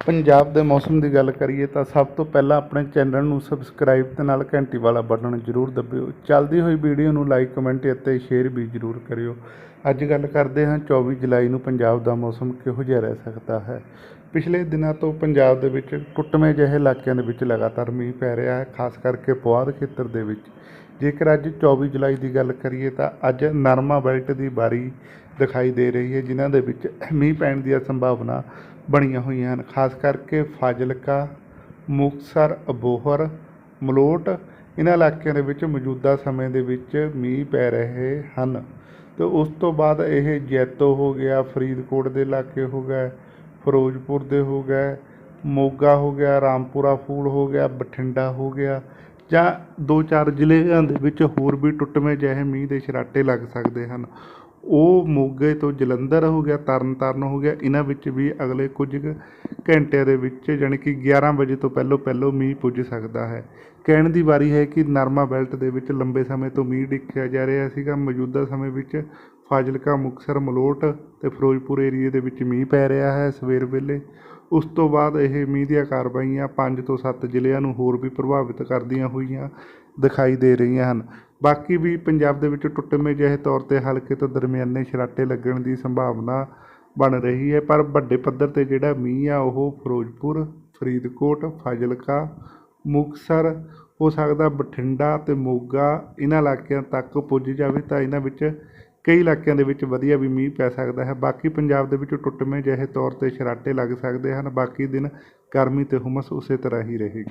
ਪੰਜਾਬ ਦੇ ਮੌਸਮ ਦੀ ਗੱਲ ਕਰੀਏ ਤਾਂ ਸਭ ਤੋਂ ਪਹਿਲਾਂ ਆਪਣੇ ਚੈਨਲ ਨੂੰ ਸਬਸਕ੍ਰਾਈਬ ਤੇ ਨਾਲ ਘੰਟੀ ਵਾਲਾ ਬਟਨ ਜ਼ਰੂਰ ਦਬਿਓ। ਚੱਲਦੀ ਹੋਈ ਵੀਡੀਓ ਨੂੰ ਲਾਈਕ ਕਮੈਂਟ ਅਤੇ ਸ਼ੇਅਰ ਵੀ ਜ਼ਰੂਰ ਕਰਿਓ। ਅੱਜ ਗੱਲ ਕਰਦੇ ਹਾਂ 24 ਜੁਲਾਈ ਨੂੰ ਪੰਜਾਬ ਦਾ ਮੌਸਮ ਕਿਹੋ ਜਿਹਾ ਰਹਿ ਸਕਦਾ ਹੈ। ਪਿਛਲੇ ਦਿਨਾਂ ਤੋਂ ਪੰਜਾਬ ਦੇ ਵਿੱਚ ਟੁੱਟਵੇਂ ਜਿਹੇ ਇਲਾਕਿਆਂ ਦੇ ਵਿੱਚ ਲਗਾਤਾਰ ਮੀਂਹ ਪੈ ਰਿਹਾ ਹੈ, ਖਾਸ ਕਰਕੇ ਪੁਆਧ ਖੇਤਰ ਦੇ ਵਿੱਚ। ਜੇਕਰ ਅੱਜ 24 ਜੁਲਾਈ ਦੀ ਗੱਲ ਕਰੀਏ ਤਾਂ ਅੱਜ ਨਰਮਾ ਬੈਲਟ ਦੀ ਬਾਰੀ ਦਿਖਾਈ ਦੇ ਰਹੀ ਹੈ, ਜਿਨ੍ਹਾਂ ਦੇ ਵਿੱਚ ਮੀਂਹ ਪੈਣ ਦੀਆਂ ਸੰਭਾਵਨਾ ਬਣੀਆਂ ਹੋਈਆਂ ਹਨ। ਖਾਸ ਕਰਕੇ ਫਾਜ਼ਿਲਕਾ, ਮੁਕਤਸਰ, ਅਬੋਹਰ, ਮਲੋਟ ਇਹਨਾਂ ਇਲਾਕਿਆਂ ਦੇ ਵਿੱਚ ਮੌਜੂਦਾ ਸਮੇਂ ਦੇ ਵਿੱਚ ਮੀਂਹ ਪੈ ਰਹੇ ਹਨ। ਤੇ ਉਸ ਤੋਂ ਬਾਅਦ ਇਹ ਜੈਤੋ ਹੋ ਗਿਆ, ਫਰੀਦਕੋਟ ਦੇ ਇਲਾਕੇ ਹੋ ਗਏ ਫਿਰੋਜ਼ਪੁਰ ਦੇ ਹੋ ਗਏ ਮੋਗਾ ਹੋ ਗਿਆ, ਰਾਮਪੁਰਾ ਫੂਲ ਹੋ ਗਿਆ, ਬਠਿੰਡਾ ਹੋ ਗਿਆ, ਜਾਂ ਦੋ ਚਾਰ ਜ਼ਿਲ੍ਹਿਆਂ ਦੇ ਵਿੱਚ ਹੋਰ ਵੀ ਟੁੱਟਵੇਂ ਜਿਹੇ ਮੀਂਹ ਦੇ ਛਰਾਟੇ ਲੱਗ ਸਕਦੇ ਹਨ। ਉਹ ਮੋਗੇ ਤੋਂ ਜਲੰਧਰ ਹੋ ਗਿਆ, ਤਰਨਤਾਰਨ ਹੋ ਗਿਆ, ਇਹਨਾਂ ਵਿੱਚ ਵੀ ਅਗਲੇ ਕੁਝ ਘੰਟਿਆਂ ਦੇ ਵਿੱਚ ਜਾਣੀ ਕਿ 11 ਵਜੇ ਤੋਂ ਪਹਿਲੋਂ ਪਹਿਲੋਂ ਮੀਂਹ ਪੁੱਜ ਸਕਦਾ ਹੈ। ਕਹਿਣ ਦੀ ਵਾਰੀ ਹੈ ਕਿ ਨਰਮਾ ਬੈਲਟ ਦੇ ਵਿੱਚ ਲੰਬੇ ਸਮੇਂ ਤੋਂ ਮੀਂਹ ਡਿੱਖਿਆ ਜਾ ਰਿਹਾ ਸੀਗਾ। ਮੌਜੂਦਾ ਸਮੇਂ ਵਿੱਚ ਫਾਜ਼ਿਲਕਾ, ਮੁਕਤਸਰ, ਮਲੋਟ ਤੇ ਫਿਰੋਜ਼ਪੁਰ ਏਰੀਏ ਦੇ ਵਿੱਚ ਮੀਂਹ ਪੈ ਰਿਹਾ ਹੈ ਸਵੇਰ ਵੇਲੇ। ਉਸ ਤੋਂ ਬਾਅਦ ਇਹ ਮੀਂਹ ਦੀਆਂ ਕਾਰਵਾਈਆਂ 5 ਤੋਂ 7 ਜ਼ਿਲ੍ਹਿਆਂ ਨੂੰ ਹੋਰ ਵੀ ਪ੍ਰਭਾਵਿਤ ਕਰਦੀਆਂ ਹੋਈਆਂ ਦਿਖਾਈ ਦੇ ਰਹੀਆਂ ਹਨ। ਬਾਕੀ ਵੀ ਪੰਜਾਬ ਦੇ ਵਿੱਚ ਟੁੱਟਵੇਂ ਜਿਹੇ ਤੌਰ ਤੇ ਹਲਕੇ ਤੋਂ ਦਰਮਿਆਨੇ ਛਰਾਟੇ ਲੱਗਣ ਦੀ ਸੰਭਾਵਨਾ ਬਣ ਰਹੀ ਹੈ, ਪਰ ਵੱਡੇ ਪੱਧਰ ਤੇ ਜਿਹੜਾ ਮੀਂਹ ਆ, ਉਹ ਫਿਰੋਜ਼ਪੁਰ, ਫਰੀਦਕੋਟ, ਫਾਜ਼ਿਲਕਾ, ਮੁਕਤਸਰ, ਹੋ ਸਕਦਾ ਬਠਿੰਡਾ ਤੇ ਮੋਗਾ ਇਹਨਾਂ ਇਲਾਕਿਆਂ ਤੱਕ ਪੁੱਜ ਜਾਵੇ ਤਾਂ ਇਹਨਾਂ ਵਿੱਚ ਕਈ ਇਲਾਕਿਆਂ ਦੇ ਵਿੱਚ ਵਧੀਆ ਵੀ ਮੀਂਹ ਪੈ ਸਕਦਾ ਹੈ। ਬਾਕੀ ਪੰਜਾਬ ਦੇ ਵਿੱਚ ਟੁੱਟਵੇਂ ਜਿਹੇ ਤੌਰ ਤੇ ਛਰਾਟੇ ਲੱਗ ਸਕਦੇ ਹਨ, ਬਾਕੀ ਦਿਨ ਗਰਮੀ ਤੇ ਹੁਮਸ ਉਸੇ ਤਰ੍ਹਾਂ ਹੀ ਰਹੇਗੀ।